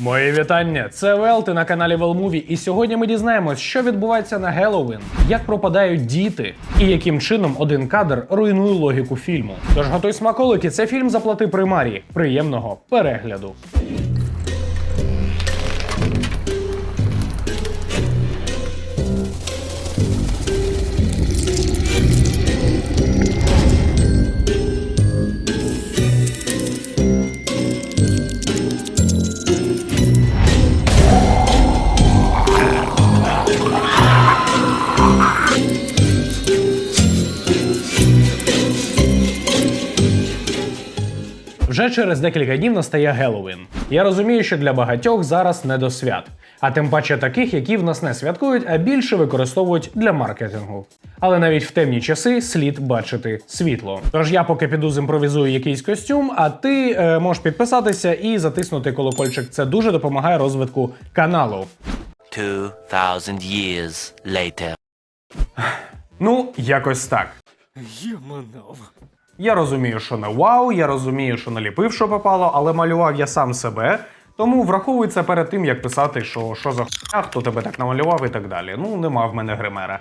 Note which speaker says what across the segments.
Speaker 1: Мої вітання! Це Вел, ти на каналі Велмуві, і сьогодні ми дізнаємось, що відбувається на Геловін, як пропадають діти, і яким чином один кадр руйнує логіку фільму. Тож готуй смаколики, це фільм заплати примарі. Приємного перегляду. Вже через декілька днів настає Геловін. Я розумію, що для багатьох зараз не до свят, а тим паче таких, які в нас не святкують, а більше використовують для маркетингу. Але навіть в темні часи слід бачити світло. Тож я поки піду зімпровізую якийсь костюм, а ти е, можеш підписатися і затиснути колокольчик. Це дуже допомагає розвитку каналу.
Speaker 2: 2,000 years later.
Speaker 1: Ну, якось так.
Speaker 3: Єманов.
Speaker 1: Я розумію, що не вау, я розумію, що наліпив, що попало, але малював я сам себе. Тому враховуй це перед тим, як писати, що що за хуйня, хто тебе так намалював і так далі. Ну, нема в мене гримера.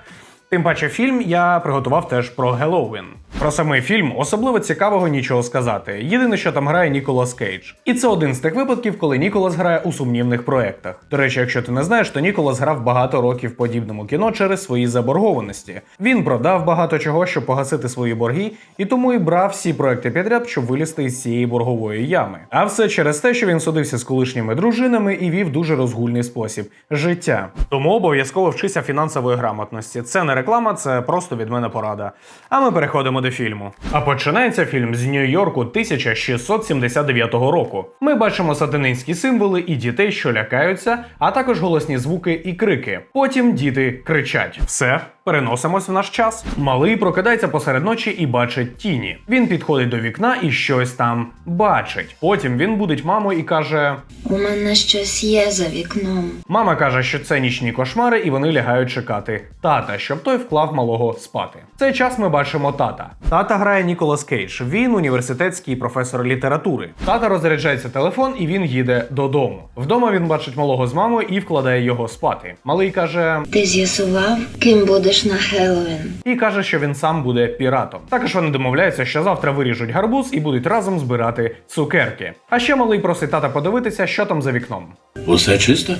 Speaker 1: Тим паче, фільм я приготував теж про Геловін. Про самий фільм особливо цікавого нічого сказати. Єдине, що там грає Ніколас Кейдж. І це один з тих випадків, коли Ніколас грає у сумнівних проєктах. До речі, якщо ти не знаєш, то Ніколас грав багато років в подібному кіно через свої заборгованості. Він продав багато чого, щоб погасити свої борги, і тому і брав всі проекти підряд, щоб вилізти із цієї боргової ями. А все через те, що він судився з колишніми дружинами і вів дуже розгульний спосіб життя. Тому обов'язково вчися фінансової грамотності. Це не реклама, це просто від мене порада. А ми переходимо до фільму. А починається фільм з Нью-Йорку 1679 року. Ми бачимо сатанинські символи і дітей, що лякаються, а також голосні звуки і крики. Потім діти кричать: все. Переносимось в наш час. Малий прокидається посеред ночі і бачить тіні. Він підходить до вікна і щось там бачить. Потім він будить маму і каже:
Speaker 4: У мене щось є за вікном.
Speaker 1: Мама каже, що це нічні кошмари, і вони лягають чекати тата, щоб той вклав малого спати. В цей час ми бачимо тата. Тата грає Ніколас Кейдж. Він університетський професор літератури. Тата розряджається телефон, і він їде додому. Вдома він бачить малого з мамою і вкладає його спати. Малий каже.
Speaker 4: Ти з'ясував, ким будеш на Хеллоуін?
Speaker 1: І каже, що він сам буде піратом. Також вони домовляються, що завтра виріжуть гарбуз і будуть разом збирати цукерки. А ще малий просить тата подивитися, що там за вікном.
Speaker 5: Усе чисто?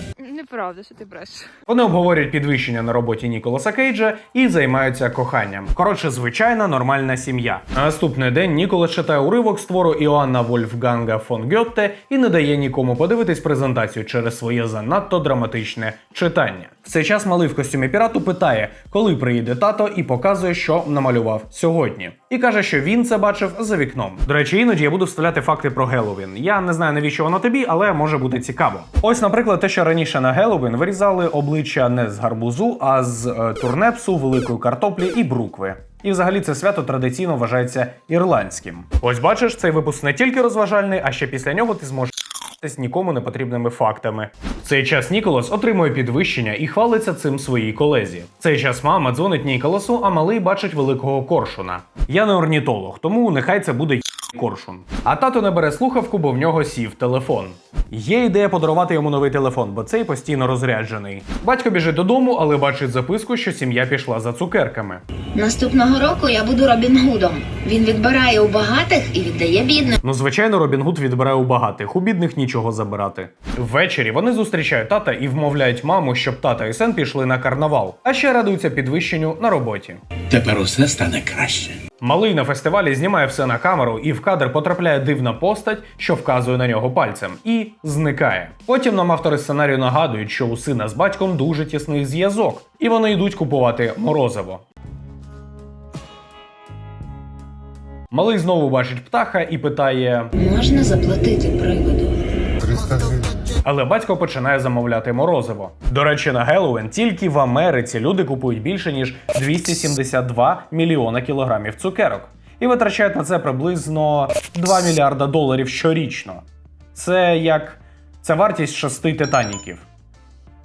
Speaker 6: Неправда, що ти бреш.
Speaker 1: Вони обговорюють підвищення на роботі Ніколаса Кейджа і займаються коханням. Коротше, звичайна нормальна сім'я. На наступний день Ніколас читає уривок з твору Іоанна Вольфганга фон Гьотте і не дає нікому подивитись презентацію через своє занадто драматичне читання. В цей час малий в костюмі пірату питає, коли приїде тато, і показує, що намалював сьогодні. І каже, що він це бачив за вікном. До речі, іноді я буду вставляти факти про Геловін. Я не знаю навіщо воно тобі, але може бути цікаво. Ось, наприклад, те, що раніше на Геловін вирізали обличчя не з гарбузу, а з е, турнепсу, великої картоплі і брукви. І взагалі це свято традиційно вважається ірландським. Ось бачиш, цей випуск не тільки розважальний, а ще після нього ти зможеш з нікому не потрібними фактами. В цей час Ніколас отримує підвищення і хвалиться цим своїй колезі. В цей час мама дзвонить Ніколасу, а малий бачить великого коршуна. Я не орнітолог, тому нехай це буде коршун. А тато не бере слухавку, бо в нього сів телефон. Є ідея подарувати йому новий телефон, бо цей постійно розряджений. Батько біжить додому, але бачить записку, що сім'я пішла за цукерками.
Speaker 4: Наступного року я буду Робін Гудом. Він відбирає у багатих і віддає бідним.
Speaker 1: Ну, звичайно, Робін Гуд відбирає у багатих, у бідних нічого забирати. Ввечері вони зустрічають тата і вмовляють маму, щоб тата і син пішли на карнавал, а ще радуються підвищенню на роботі.
Speaker 5: Тепер усе стане краще.
Speaker 1: Малий на фестивалі знімає все на камеру, і в кадр потрапляє дивна постать, що вказує на нього пальцем, і зникає. Потім нам автори сценарію нагадують, що у сина з батьком дуже тісний зв'язок, і вони йдуть купувати морозиво. Малий знову бачить птаха і питає:
Speaker 4: Можна заплатити приводу.
Speaker 1: Але батько починає замовляти морозиво. До речі, на Геловен тільки в Америці люди купують більше ніж 272 мільйона кілограмів цукерок і витрачають на це приблизно 2 мільярда доларів щорічно. Це як це вартість шести титаніків.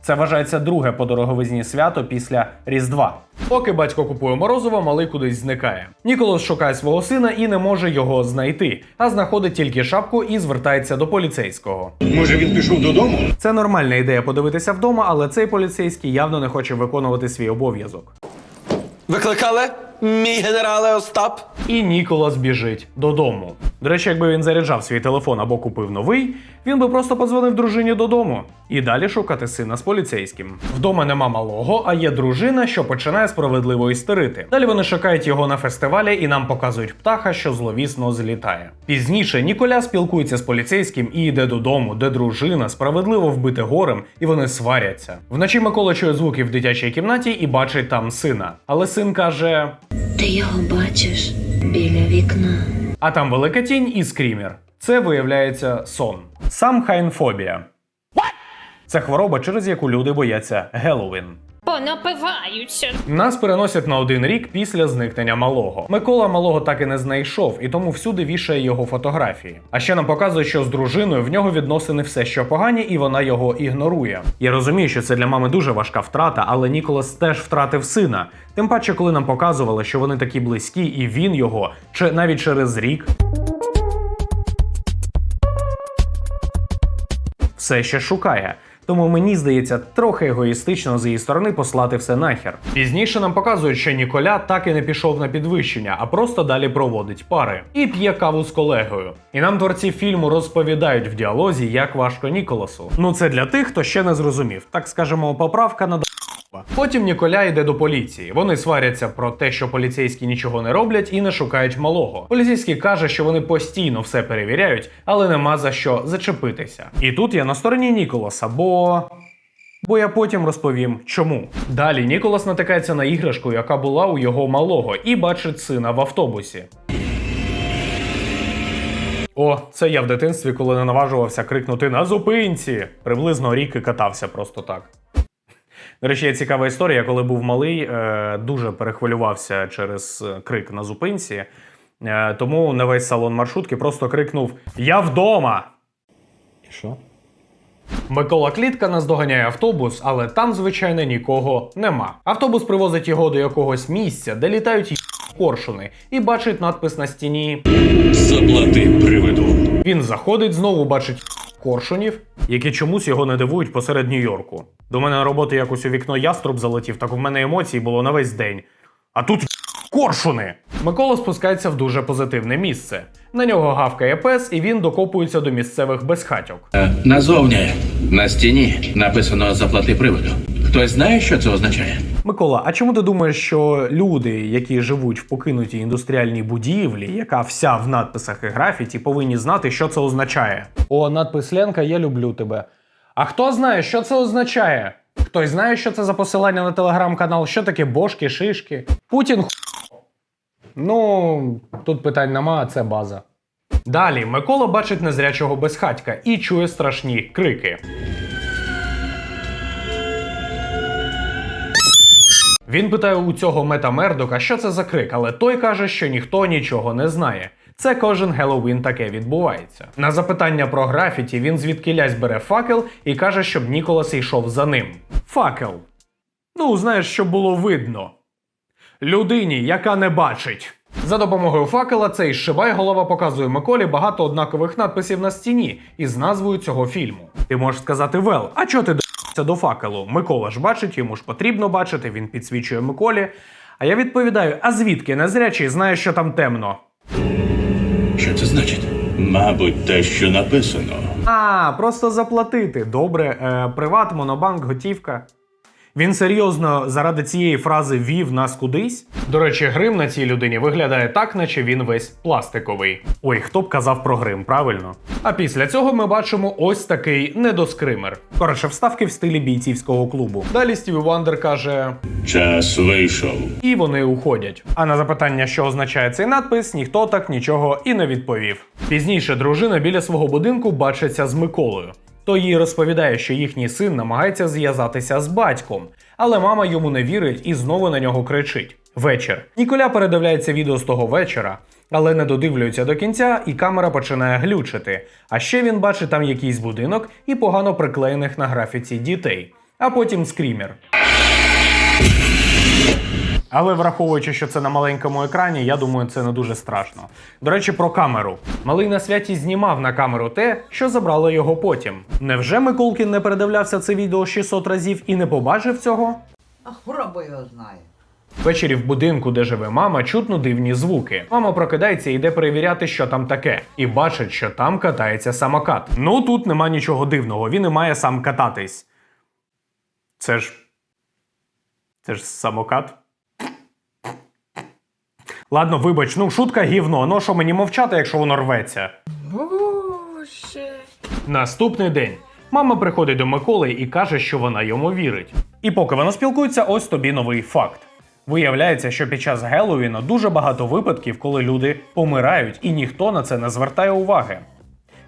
Speaker 1: Це вважається друге по дороговизні свято після Різдва. Поки батько купує морозиво, малий кудись зникає. Ніколас шукає свого сина і не може його знайти, а знаходить тільки шапку і звертається до поліцейського.
Speaker 5: Може він пішов додому?
Speaker 1: Це нормальна ідея подивитися вдома, але цей поліцейський явно не хоче виконувати свій обов'язок.
Speaker 7: Викликали? Мій генерале Остап?
Speaker 1: І Ніколас біжить додому. До речі, якби він заряджав свій телефон або купив новий, він би просто подзвонив дружині додому і далі шукати сина з поліцейським. Вдома нема малого, а є дружина, що починає справедливо істерити. Далі вони шукають його на фестивалі і нам показують птаха, що зловісно злітає. Пізніше Ніколя спілкується з поліцейським і йде додому, де дружина справедливо вбите горем, і вони сваряться. Вночі Микола чує звуки в дитячій кімнаті і бачить там сина. Але син каже:
Speaker 4: Ти його бачиш біля вікна.
Speaker 1: а там велика тінь і скрімер. Це виявляється сон. Самхайнфобія. Це хвороба, через яку люди бояться Геловін.
Speaker 6: Понапиваються.
Speaker 1: Нас переносять на один рік після зникнення малого. Микола малого так і не знайшов, і тому всюди вішає його фотографії. А ще нам показують, що з дружиною в нього відносини все ще погані, і вона його ігнорує. Я розумію, що це для мами дуже важка втрата, але Ніколас теж втратив сина. Тим паче, коли нам показували, що вони такі близькі, і він його, чи навіть через рік. все ще шукає. Тому мені здається трохи егоїстично з її сторони послати все нахер. Пізніше нам показують, що Ніколя так і не пішов на підвищення, а просто далі проводить пари і п'є каву з колегою. І нам творці фільму розповідають в діалозі, як важко Ніколасу. Ну це для тих, хто ще не зрозумів. Так скажемо, поправка на Потім Ніколя йде до поліції. Вони сваряться про те, що поліцейські нічого не роблять і не шукають малого. Поліцейський каже, що вони постійно все перевіряють, але нема за що зачепитися. І тут я на стороні Ніколаса, бо. Бо я потім розповім, чому. Далі Ніколас натикається на іграшку, яка була у його малого, і бачить сина в автобусі. О, це я в дитинстві, коли не наважувався крикнути на зупинці. Приблизно рік і катався просто так. До речі, є цікава історія. Я коли був малий, е, дуже перехвилювався через е, крик на зупинці. Е, тому на весь салон маршрутки просто крикнув: Я вдома!
Speaker 7: І що?
Speaker 1: Микола Клітка наздоганяє автобус, але там, звичайно, нікого нема. Автобус привозить його до якогось місця, де літають коршуни, і бачить надпис на стіні.
Speaker 5: Заплати приведу.
Speaker 1: Він заходить, знову бачить коршунів, які чомусь його не дивують посеред Нью-Йорку. До мене на роботу якось у вікно яструб залетів, так у мене емоцій було на весь день. А тут коршуни! Микола спускається в дуже позитивне місце. На нього гавкає пес, і він докопується до місцевих безхатьок.
Speaker 5: Е, Назовні на стіні написано заплати приводу. Хтось знає, що це означає?
Speaker 1: Микола, а чому ти думаєш, що люди, які живуть в покинутій індустріальній будівлі, яка вся в надписах і графіті, повинні знати, що це означає? О, надпис Ленка, я люблю тебе. А хто знає, що це означає? Хтось знає, що це за посилання на телеграм-канал, що таке бошки, шишки? Путін. Ну, тут питань нема, це база. Далі Микола бачить незрячого безхатька і чує страшні крики. Він питає у цього Мета Мердока, що це за крик, але той каже, що ніхто нічого не знає. Це кожен Геловін таке відбувається. На запитання про графіті він звідкилясь бере факел і каже, щоб Ніколас йшов за ним. Факел. Ну, знаєш, щоб було видно. Людині, яка не бачить. За допомогою факела цей шибай голова показує Миколі багато однакових надписів на стіні із назвою цього фільму. Ти можеш сказати Вел, а чого ти до***ся до факелу? Микола ж бачить, йому ж потрібно бачити, він підсвічує Миколі. А я відповідаю: а звідки незрячий знає, що там темно?
Speaker 5: Мабуть, те, що написано.
Speaker 1: А, просто заплатити. Добре, е, приват, монобанк, готівка. Він серйозно заради цієї фрази вів нас кудись. До речі, грим на цій людині виглядає так, наче він весь пластиковий. Ой, хто б казав про грим, правильно? А після цього ми бачимо ось такий недоскример. Коротше, вставки в стилі бійцівського клубу. Далі Стіві Вандер каже:
Speaker 5: Час вийшов.
Speaker 1: і вони уходять. А на запитання, що означає цей надпис, ніхто так нічого і не відповів. Пізніше дружина біля свого будинку бачиться з Миколою. Той їй розповідає, що їхній син намагається зв'язатися з батьком, але мама йому не вірить і знову на нього кричить. Вечір. Ніколя передивляється відео з того вечора, але не додивлюється до кінця, і камера починає глючити. А ще він бачить там якийсь будинок і погано приклеєних на графіці дітей. а потім скрімер. Але враховуючи, що це на маленькому екрані, я думаю, це не дуже страшно. До речі, про камеру. Малий на святі знімав на камеру те, що забрало його потім. Невже Миколкін не передивлявся це відео 600 разів і не побачив цього?
Speaker 8: А хвороба його знає.
Speaker 1: Ввечері в будинку, де живе мама, чутно дивні звуки. Мама прокидається і йде перевіряти, що там таке, і бачить, що там катається самокат. Ну тут нема нічого дивного, він і має сам кататись. Це ж. Це ж самокат. Ладно, вибач, ну шутка гівно, ну що мені мовчати, якщо воно рветься.
Speaker 6: Боже.
Speaker 1: Наступний день. Мама приходить до Миколи і каже, що вона йому вірить. І поки вона спілкується, ось тобі новий факт. Виявляється, що під час Геловіна дуже багато випадків, коли люди помирають, і ніхто на це не звертає уваги.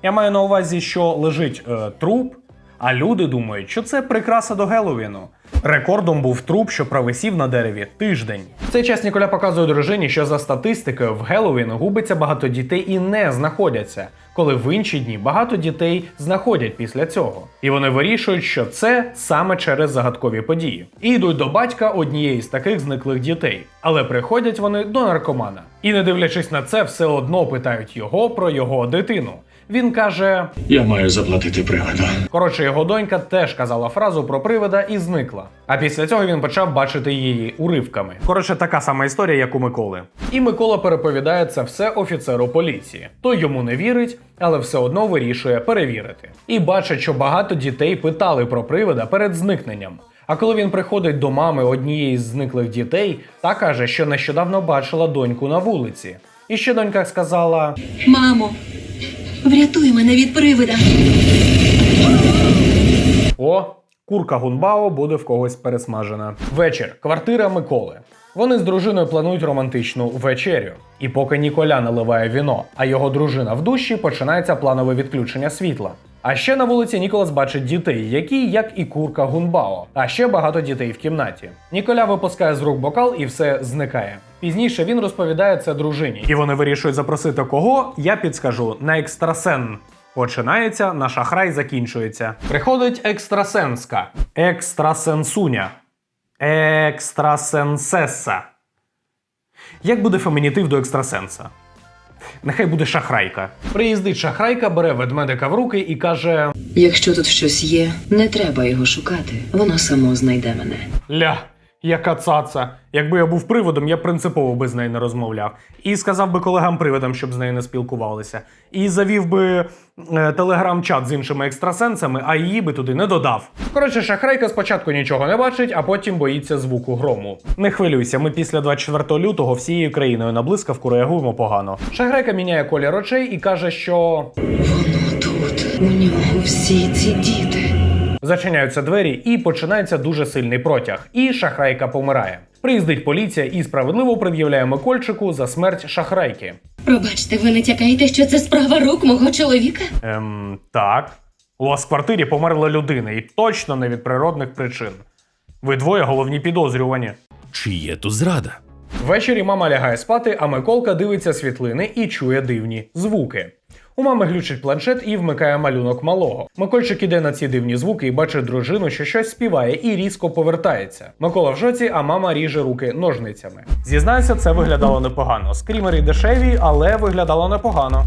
Speaker 1: Я маю на увазі, що лежить е, труп, а люди думають, що це прикраса до Геловіну. Рекордом був труп, що провисів на дереві тиждень. В цей час Ніколя показує дружині, що за статистикою в Геловін губиться багато дітей і не знаходяться, коли в інші дні багато дітей знаходять після цього. І вони вирішують, що це саме через загадкові події. І йдуть до батька однієї з таких зниклих дітей. Але приходять вони до наркомана. І не дивлячись на це, все одно питають його про його дитину. Він каже:
Speaker 5: Я маю заплатити приводу.
Speaker 1: Коротше, його донька теж казала фразу про привида і зникла. А після цього він почав бачити її уривками. Коротше, така сама історія, як у Миколи. І Микола переповідає це все офіцеру поліції. Той йому не вірить, але все одно вирішує перевірити. І бачить, що багато дітей питали про привида перед зникненням. А коли він приходить до мами однієї з зниклих дітей, та каже, що нещодавно бачила доньку на вулиці. І ще донька сказала:
Speaker 9: Мамо, врятуй мене від привида.
Speaker 1: О, курка Гунбао буде в когось пересмажена. Вечір. Квартира Миколи. Вони з дружиною планують романтичну вечерю. І поки Ніколя наливає віно, а його дружина в душі, починається планове відключення світла. А ще на вулиці Ніколас бачить дітей, які, як і курка Гунбао, а ще багато дітей в кімнаті. Ніколя випускає з рук бокал і все зникає. Пізніше він розповідає це дружині, і вони вирішують запросити кого. Я підскажу на екстрасен. Починається, на шахрай закінчується. Приходить екстрасенска, екстрасенсуня, екстрасенсеса. Як буде фемінітив до екстрасенса? Нехай буде шахрайка. Приїздить шахрайка, бере ведмедика в руки і каже:
Speaker 9: Якщо тут щось є, не треба його шукати. Воно само знайде мене.
Speaker 1: Ля, яка цаца. Якби я був приводом, я принципово би з нею не розмовляв. І сказав би колегам-приводам, щоб з нею не спілкувалися. І завів би е, телеграм-чат з іншими екстрасенсами, а її би туди не додав. Коротше, шахрайка спочатку нічого не бачить, а потім боїться звуку грому. Не хвилюйся, ми після 24 лютого всією країною на блискавку реагуємо погано. Шахрайка міняє колір очей і каже, що
Speaker 9: Воно тут. У нього всі ці діти.
Speaker 1: Зачиняються двері і починається дуже сильний протяг. І шахрайка помирає. Приїздить поліція і справедливо пред'являє Микольчику за смерть шахрайки.
Speaker 9: Пробачте, ви не тякаєте, що це справа рук мого чоловіка?
Speaker 1: Ем, так. У вас в квартирі померла людина, і точно не від природних причин. Ви двоє головні підозрювані.
Speaker 3: Чи є тут зрада?
Speaker 1: Ввечері мама лягає спати, а Миколка дивиться світлини і чує дивні звуки. У мами глючить планшет і вмикає малюнок малого. Микольчик іде на ці дивні звуки і бачить дружину, що щось співає, і різко повертається. Микола в жоці, а мама ріже руки ножницями. Зізнаюся, це виглядало непогано. Скрімери дешеві, але виглядало непогано.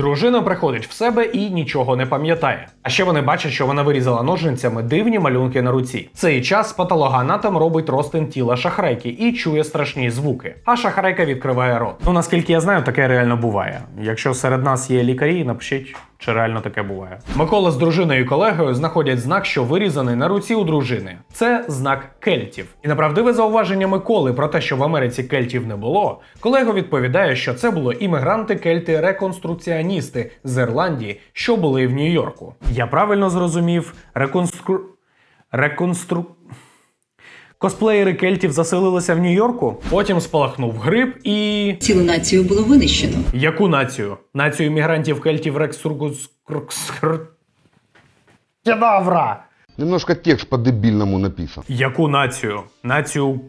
Speaker 1: Дружина приходить в себе і нічого не пам'ятає. А ще вони бачать, що вона вирізала ножницями дивні малюнки на руці. Цей час патологоанатом робить розтин тіла шахрайки і чує страшні звуки. А шахрайка відкриває рот. Ну наскільки я знаю, таке реально буває. Якщо серед нас є лікарі, напишіть, чи реально таке буває. Микола з дружиною і колегою знаходять знак, що вирізаний на руці у дружини. Це знак кельтів. І на правдиве зауваження Миколи про те, що в Америці кельтів не було, колега відповідає, що це було іммігранти кельти реконструкціоністи з Ірландії, що були в Нью-Йорку. Я правильно зрозумів, реконстру... реконстру... Косплеєри кельтів заселилися в Нью-Йорку, потім спалахнув гриб і.
Speaker 9: Цілу націю було винищено.
Speaker 1: Яку націю? Націю мігрантів кельтів Рексургус. Кедавра!
Speaker 10: Немножко текст по дебільному написан.
Speaker 1: Яку націю? Націю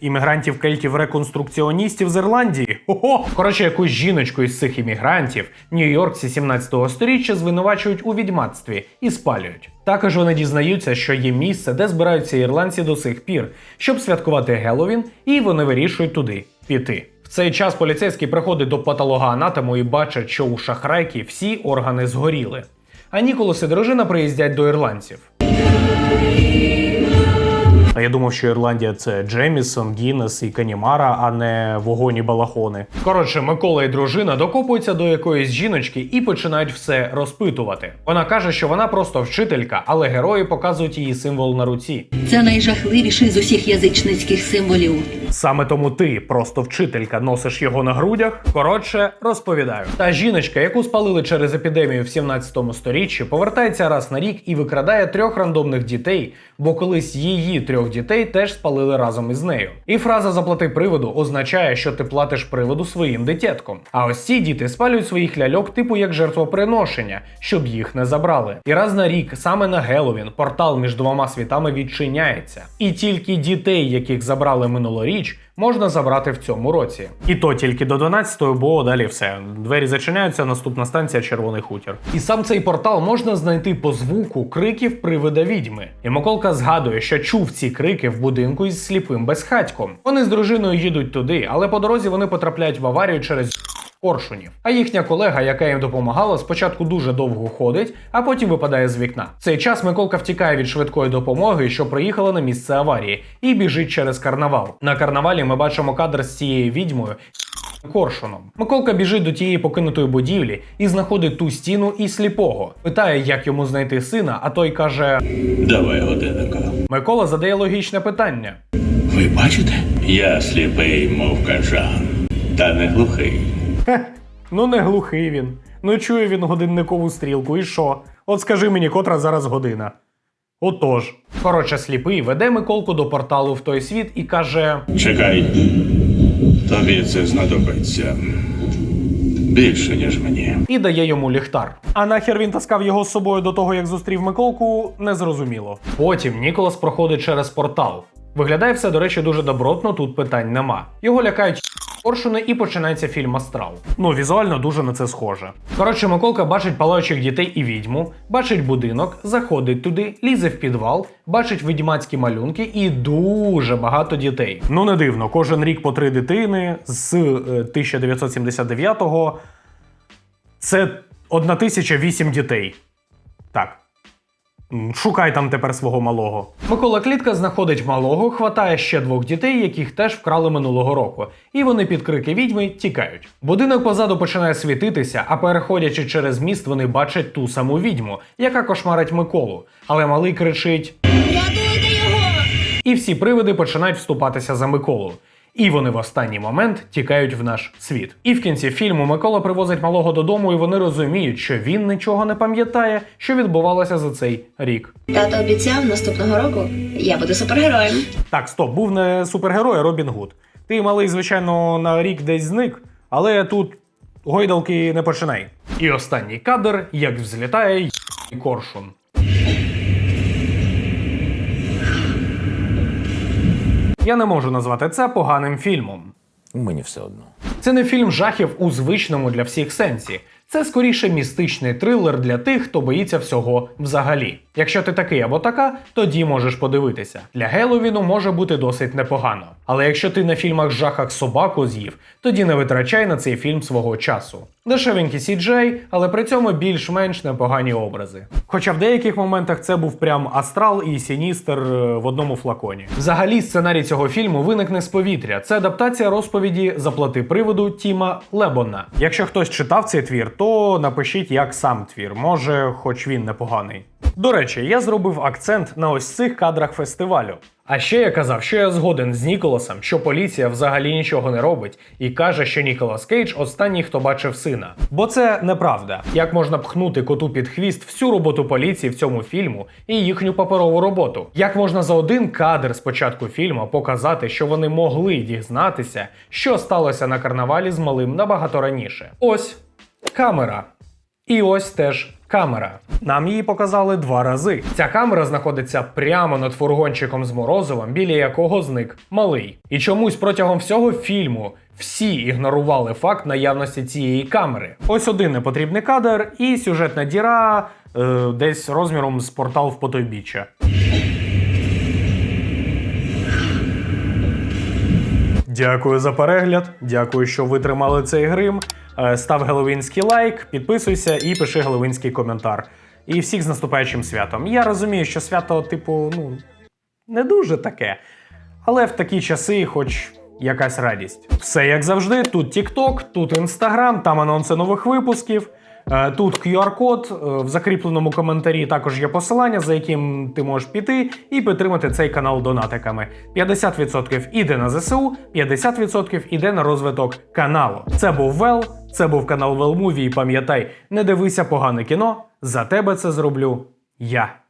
Speaker 1: іммігрантів кельтів реконструкціоністів з Ірландії. Ого! Коротше, якусь жіночку із цих іммігрантів Нью-Йоркці 17 століття звинувачують у відьмацтві і спалюють. Також вони дізнаються, що є місце, де збираються ірландці до сих пір, щоб святкувати Геловін, і вони вирішують туди піти. В цей час поліцейський приходить до патологоанатому і бачить, що у шахрайки всі органи згоріли. А Ніколас і дружина приїздять до ірландців. А я думав, що Ірландія це Джемісон, Гіннес і Канімара, а не вогоні балахони. Коротше, Микола і дружина докопуються до якоїсь жіночки і починають все розпитувати. Вона каже, що вона просто вчителька, але герої показують її символ на руці.
Speaker 10: Це найжахливіший з усіх язичницьких символів.
Speaker 1: Саме тому ти, просто вчителька, носиш його на грудях. Коротше, розповідаю. Та жіночка, яку спалили через епідемію в 17 сторіччі, повертається раз на рік і викрадає трьох рандомних дітей, бо колись її трьох дітей теж спалили разом із нею. І фраза заплати приводу означає, що ти платиш приводу своїм дитятком. А ось ці діти спалюють своїх ляльок, типу як жертвоприношення, щоб їх не забрали. І раз на рік, саме на Геловін, портал між двома світами відчиняється. І тільки дітей, яких забрали минулоріч, можна забрати в цьому році. І то тільки до 12-ї, бо далі все. Двері зачиняються, наступна станція Червоний хутір. І сам цей портал можна знайти по звуку криків привида відьми. І Миколка згадує, що чув ці крики в будинку із сліпим безхатьком. Вони з дружиною їдуть туди, але по дорозі вони потрапляють в аварію через коршунів. А їхня колега, яка їм допомагала, спочатку дуже довго ходить, а потім випадає з вікна. В цей час Миколка втікає від швидкої допомоги, що приїхала на місце аварії, і біжить через карнавал. На карнавалі ми бачимо кадр з цією відьмою. Коршуном. Миколка біжить до тієї покинутої будівлі і знаходить ту стіну і сліпого. Питає, як йому знайти сина, а той каже:
Speaker 5: Давай годинника.
Speaker 1: Микола задає логічне питання.
Speaker 5: Ви бачите? Я сліпий, мов кажан, та не глухий.
Speaker 1: Ну не глухий він. Ну чує він годинникову стрілку, і що? От скажи мені, котра зараз година. Отож. Коротше, сліпий веде Миколку до порталу в той світ і каже:
Speaker 5: Чекай. Тобі це знадобиться. Більше, ніж мені.
Speaker 1: і дає йому ліхтар. А нахер він таскав його з собою до того, як зустрів Миколку, незрозуміло. Потім Ніколас проходить через портал. Виглядає все, до речі, дуже добротно, тут питань нема. Його лякають коршуни і починається фільм Астрал. Ну, візуально дуже на це схоже. Коротше, Миколка бачить палаючих дітей і відьму, бачить будинок, заходить туди, лізе в підвал, бачить відьмацькі малюнки і дуже багато дітей. Ну не дивно, кожен рік по три дитини з е, 1979-го це 1008 дітей. Так. Шукай там тепер свого малого. Микола Клітка знаходить малого, хватає ще двох дітей, яких теж вкрали минулого року, і вони під крики відьми тікають. Будинок позаду починає світитися, а переходячи через міст, вони бачать ту саму відьму, яка кошмарить Миколу. Але малий кричить:
Speaker 4: Рятуйте його!
Speaker 1: і всі привиди починають вступатися за Миколу. І вони в останній момент тікають в наш світ. І в кінці фільму Микола привозить малого додому, і вони розуміють, що він нічого не пам'ятає, що відбувалося за цей рік.
Speaker 4: Тато обіцяв наступного року я буду супергероєм.
Speaker 1: Так, стоп, був не супергерой, а Робін Гуд. Ти малий, звичайно, на рік десь зник, але тут гойдалки не починай. І останній кадр, як взлітає й- коршун. Я не можу назвати це поганим фільмом.
Speaker 7: Мені все одно.
Speaker 1: Це не фільм жахів у звичному для всіх сенсі. Це скоріше містичний трилер для тих, хто боїться всього взагалі. Якщо ти такий або така, тоді можеш подивитися. Для Геловіну може бути досить непогано. Але якщо ти на фільмах жахах собаку з'їв, тоді не витрачай на цей фільм свого часу. Дешевенький CGI, але при цьому більш-менш непогані образи. Хоча в деяких моментах це був прям астрал і Сіністер е, в одному флаконі. Взагалі, сценарій цього фільму виникне з повітря. Це адаптація розповіді Заплати приводу Тіма Лебона. Якщо хтось читав цей твір, то напишіть як сам твір. Може, хоч він непоганий. До речі, я зробив акцент на ось цих кадрах фестивалю. А ще я казав, що я згоден з Ніколасом, що поліція взагалі нічого не робить, і каже, що Ніколас Кейдж останній, хто бачив сина. Бо це неправда. Як можна пхнути коту під хвіст всю роботу поліції в цьому фільму і їхню паперову роботу? Як можна за один кадр з початку фільму показати, що вони могли дізнатися, що сталося на карнавалі з малим набагато раніше? Ось камера. І ось теж камера. Нам її показали два рази. Ця камера знаходиться прямо над фургончиком з морозивом, біля якого зник малий. І чомусь протягом всього фільму всі ігнорували факт наявності цієї камери. Ось один непотрібний кадр і сюжетна діра е, десь розміром з портал в потойбіччя. Дякую за перегляд. Дякую, що витримали цей грим. Е, Став геловінський лайк, підписуйся і пиши геловінський коментар. І всіх з наступаючим святом. Я розумію, що свято, типу, ну, не дуже таке. Але в такі часи, хоч якась радість. Все як завжди: тут TikTok, тут Instagram, там анонси нових випусків. Е, Тут QR-код, е, в закріпленому коментарі також є посилання, за яким ти можеш піти і підтримати цей канал донатиками. 50% іде на ЗСУ, 50% іде на розвиток каналу. Це був Вел, це був канал Велмуві. І пам'ятай, не дивися погане кіно. За тебе це зроблю я.